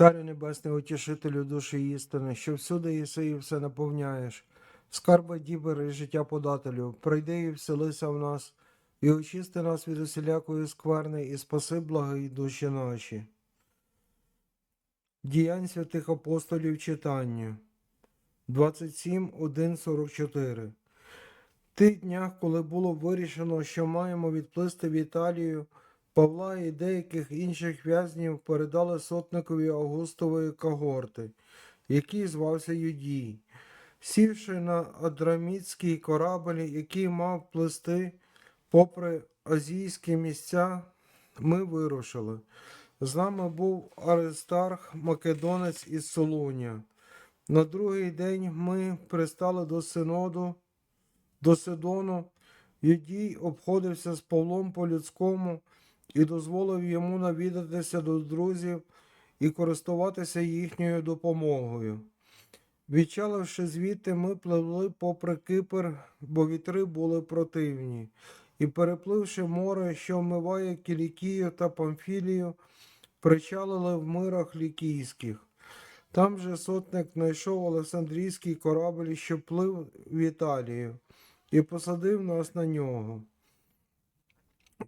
Царю Небесний, утішителю душі істини, що всюди єси і все наповняєш. Скарби дібери життя подателю, прийди і вселися в нас, і очисти нас від усілякої скверни, і спаси благої душі наші. Діянь святих апостолів читання 27, 1, 44 Тих днях, коли було вирішено, що маємо відплисти в Італію, Павла і деяких інших в'язнів передали сотникові Августової когорти, який звався Юдій. Сівши на Адрамітський корабль, який мав плисти попри азійські місця, ми вирушили. З нами був Аристарх, Македонець із Солуня. На другий день ми пристали до синоду, до Сидону. Юдій обходився з Павлом по-людському і дозволив йому навідатися до друзів і користуватися їхньою допомогою. Відчаливши звідти, ми пливли попри Кипр, бо вітри були противні, і, перепливши море, що вмиває Кілікію та Памфілію, причалили в мирах лікійських. Там же сотник знайшов Олександрійський корабль, що плив в Італію, і посадив нас на нього.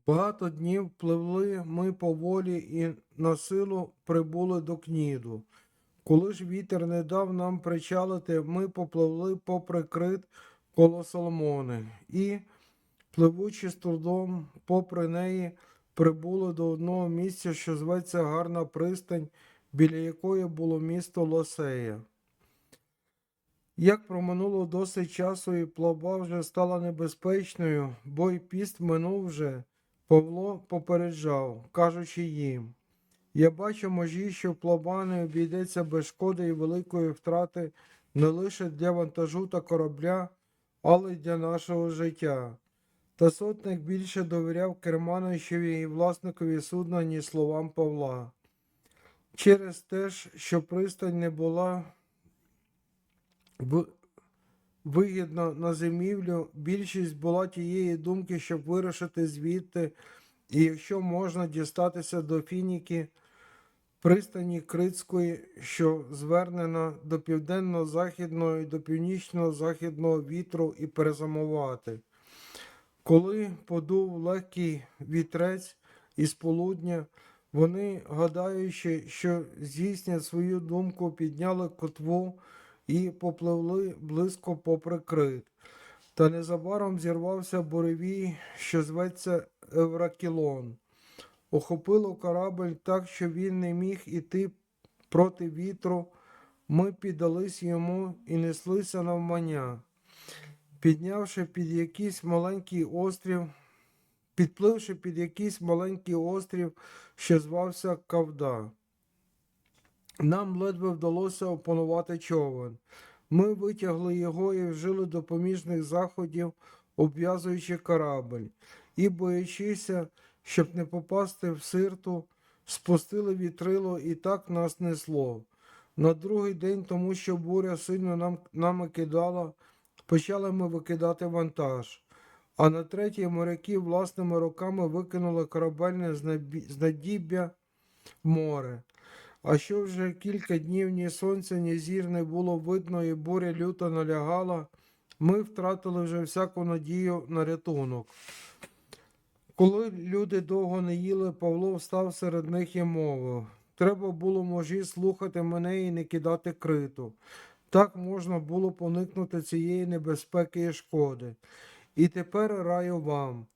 Багато днів пливли ми поволі і на силу прибули до Кніду. Коли ж вітер не дав нам причалити, ми попливли попри крит коло Соломони і, пливучи з трудом попри неї, прибули до одного місця, що зветься Гарна пристань, біля якої було місто Лосея. Як проминуло досить часу, і плава вже стала небезпечною, бо й піст минув вже, Павло попереджав, кажучи їм. Я бачу можі, що плава не обійдеться без шкоди і великої втрати не лише для вантажу та корабля, але й для нашого життя. Та сотник більше довіряв кермановичеві і власникові судна, ніж словам Павла. Через те що пристань не була в- вигідна на зимівлю, більшість була тієї думки, щоб вирушити звідти, і якщо можна дістатися до Фініки, пристані Критської, що звернена до південно-західного і до північно-західного вітру, і перезимувати. Коли подув легкий вітрець із полудня, вони, гадаючи, що здійснять свою думку, підняли котву і попливли близько попри крит. Та незабаром зірвався буревій, що зветься Евракілон. Охопило корабль так, що він не міг іти проти вітру. Ми піддались йому і неслися навмання. Піднявши під якийсь маленький острів, підпливши під якийсь маленький острів, що звався Кавда. Нам ледве вдалося опанувати човен. Ми витягли його і вжили допоміжних заходів, обв'язуючи корабль, і, боячися, щоб не попасти в сирту, спустили вітрило і так нас несло. На другий день, тому що буря сильно нам, нами кидала, почали ми викидати вантаж. А на третій моряки власними руками викинули корабельне знадіб'я в море. А що вже кілька днів ні сонця, ні зір не було видно, і буря люто налягала, ми втратили вже всяку надію на рятунок. Коли люди довго не їли, Павло встав серед них і мовив треба було можі слухати мене і не кидати криту. Так можна було поникнути цієї небезпеки і шкоди. І тепер раю вам,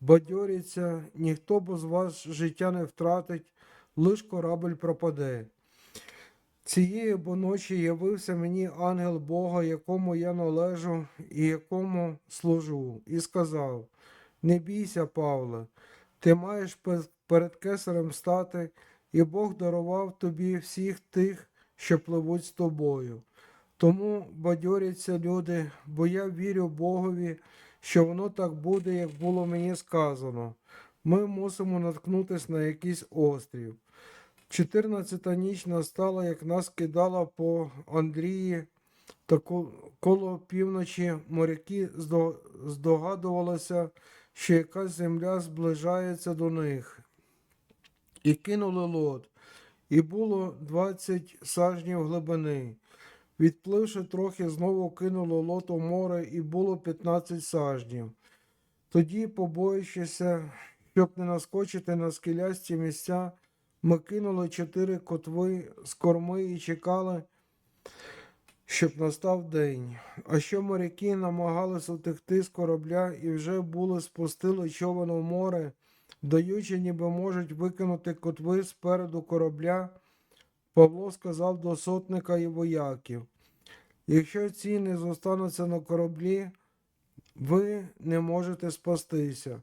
бадьоріться, ніхто бо з вас життя не втратить, лиш корабль пропаде. Цієї бо ночі явився мені ангел Бога, якому я належу і якому служу, і сказав: Не бійся, Павле, ти маєш перед кесарем стати, і Бог дарував тобі всіх тих, що пливуть з тобою. Тому бадьоряться люди, бо я вірю Богові, що воно так буде, як було мені сказано. Ми мусимо наткнутися на якийсь острів. Чотирнадцята ніч настала, як нас кидала по Андрії, та коло півночі моряки здо- здогадувалися, що якась земля зближається до них, і кинули лод, і було двадцять сажнів глибини. Відпливши трохи, знову кинуло лот у море, і було п'ятнадцять сажнів. Тоді, побоюючися, щоб не наскочити на скелясті місця, ми кинули чотири котви з корми і чекали, щоб настав день. А що моряки намагались утекти з корабля і вже були спустили човен у море, даючи, ніби можуть викинути котви спереду корабля, Павло сказав до сотника і вояків: якщо ці не зостануться на кораблі, ви не можете спастися.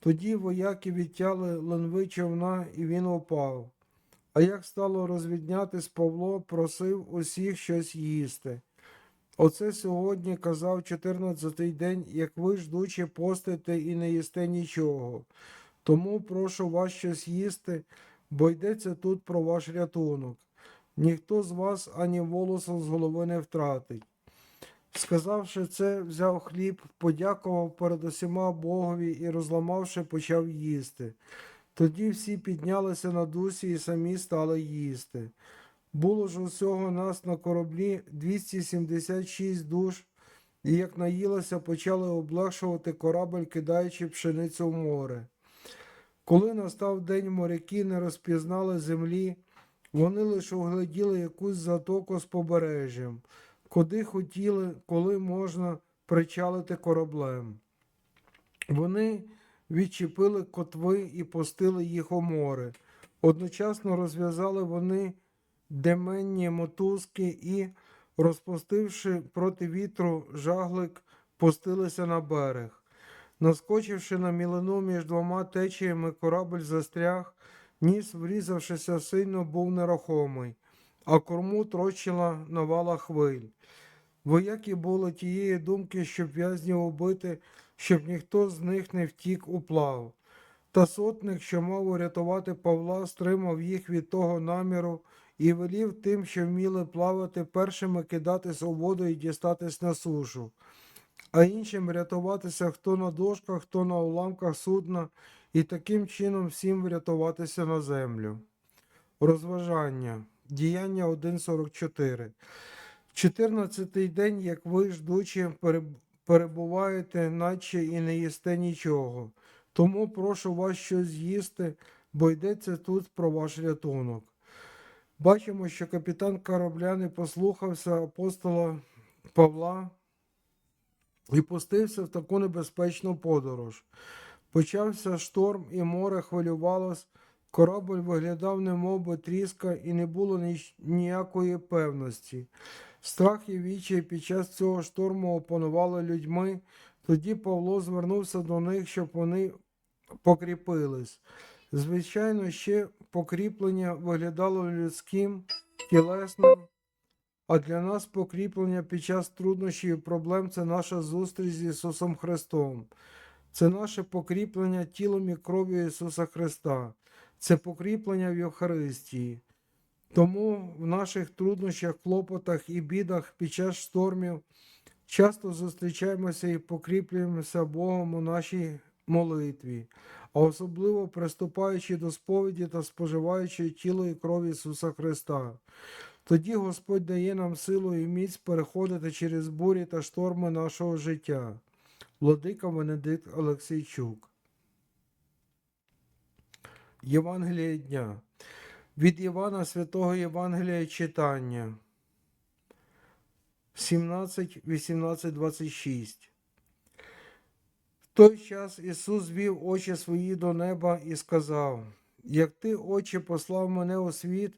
Тоді вояки відтяли ленви човна, і він упав. А як стало розвіднятись, Павло просив усіх щось їсти. Оце сьогодні казав чотирнадцятий день, як ви ждучи постите і не їсте нічого. Тому прошу вас щось їсти, бо йдеться тут про ваш рятунок. Ніхто з вас ані волосу з голови не втратить. Сказавши це, взяв хліб, подякував перед усіма Богові і, розламавши, почав їсти. Тоді всі піднялися на дусі і самі стали їсти. Було ж усього нас на кораблі 276 душ, і як наїлися, почали облегшувати корабель, кидаючи пшеницю в море. Коли настав день моряки не розпізнали землі, вони лише угледіли якусь затоку з побережжям, куди хотіли, коли можна причалити кораблем. Вони відчепили котви і пустили їх у море. Одночасно розв'язали вони деменні мотузки і, розпустивши проти вітру жаглик, пустилися на берег. Наскочивши на мілину між двома течіями, корабль застряг, ніс, врізавшися сильно, був нерухомий, а корму трощила навала хвиль. Вояки були тієї думки, щоб в'язнів убити, щоб ніхто з них не втік у плав. Та сотник, що мав урятувати Павла, стримав їх від того наміру і велів тим, що вміли плавати, першими кидатись у воду і дістатись на сушу, а іншим рятуватися хто на дошках, хто на уламках судна, і таким чином всім врятуватися на землю. Розважання. Діяння 1.44. Чотирнадцятий день, як ви, ждучи, перебуваєте, наче і не їсте нічого. Тому прошу вас щось з'їсти, бо йдеться тут про ваш рятунок. Бачимо, що капітан корабля не послухався апостола Павла і пустився в таку небезпечну подорож. Почався шторм, і море хвилювалось, корабль виглядав немов би тріска, і не було ніякої певності. Страх і відчай під час цього шторму опанували людьми. Тоді Павло звернувся до них, щоб вони покріпились. Звичайно, ще покріплення виглядало людським, тілесним, а для нас покріплення під час труднощів і проблем це наша зустріч з Ісусом Христом. Це наше покріплення тілом і кров'ю Ісуса Христа. Це покріплення в Євхаристії. Тому в наших труднощах, клопотах і бідах під час штормів часто зустрічаємося і покріплюємося Богом у нашій молитві, а особливо приступаючи до сповіді та споживаючи тіло і кров Ісуса Христа. Тоді Господь дає нам силу і міць переходити через бурі та шторми нашого життя. Владика Венедикт Олексійчук. Євангеліє дня. Від Івана Святого Євангелія читання 17, 18, 26. В той час Ісус звів очі свої до неба і сказав: Як ти, Отче, послав мене у світ,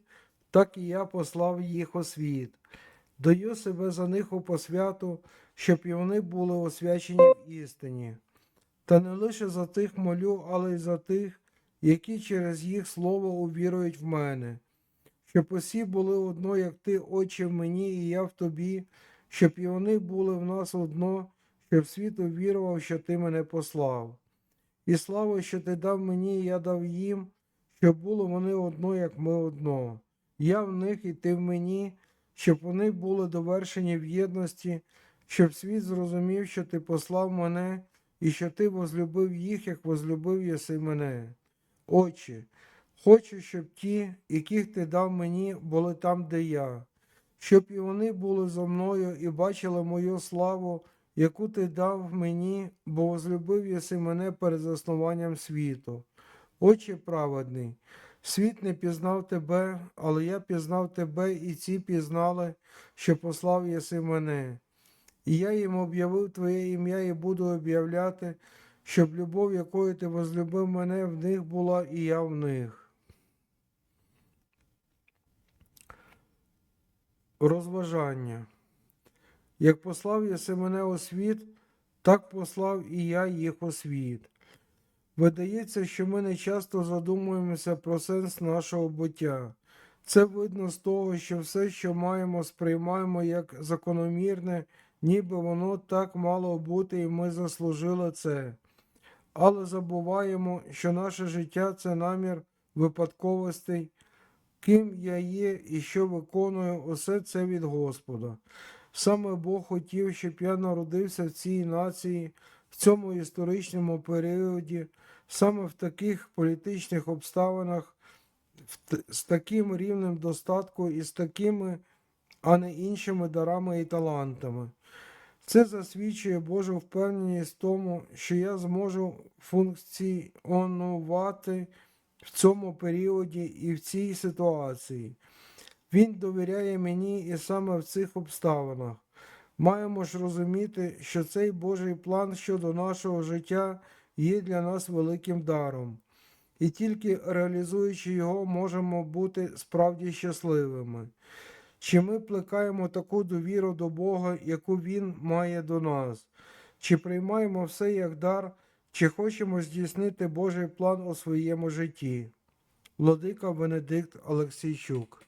так і я послав їх у світ. Даю себе за них у посвяту, щоб і вони були освячені в істині. Та не лише за тих молю, але й за тих, які через їх слово увірують в мене, щоб усі були одно, як ти, Отче, в мені, і я в тобі, щоб і вони були в нас одно, щоб світ увірував, що ти мене послав. І слава, що ти дав мені, я дав їм, щоб було вони одно, як ми одно. Я в них і ти в мені, щоб вони були довершені в єдності, щоб світ зрозумів, що ти послав мене, і що ти возлюбив їх, як возлюбив єси мене. Отче, Хочу, щоб ті, яких ти дав мені, були там, де я, щоб і вони були зо мною і бачили мою славу, яку ти дав мені, бо возлюбив єси мене перед заснуванням світу. Отче праведний, світ не пізнав тебе, але я пізнав тебе, і ці пізнали, що послав єси мене. І я їм об'явив Твоє ім'я і буду об'являти, щоб любов, якою ти возлюбив мене, в них була, і я в них. Розважання. Як послав єси мене у світ, так послав і я їх у світ. Видається, що ми не часто задумуємося про сенс нашого буття. Це видно з того, що все, що маємо, сприймаємо як закономірне, ніби воно так мало бути, і ми заслужили це. Але забуваємо, що наше життя це намір випадковостей, ким я є і що виконую, усе це від Господа. Саме Бог хотів, щоб я народився в цій нації, в цьому історичному періоді, саме в таких політичних обставинах, з таким рівнем достатку і з такими, а не іншими дарами і талантами. Це засвідчує Божу впевненість в тому, що я зможу функціонувати в цьому періоді і в цій ситуації. Він довіряє мені і саме в цих обставинах. Маємо ж розуміти, що цей Божий план щодо нашого життя є для нас великим даром, і тільки реалізуючи його, можемо бути справді щасливими. Чи ми плекаємо таку довіру до Бога, яку Він має до нас? Чи приймаємо все як дар, чи хочемо здійснити Божий план у своєму житті? Владика Венедикт Олексійчук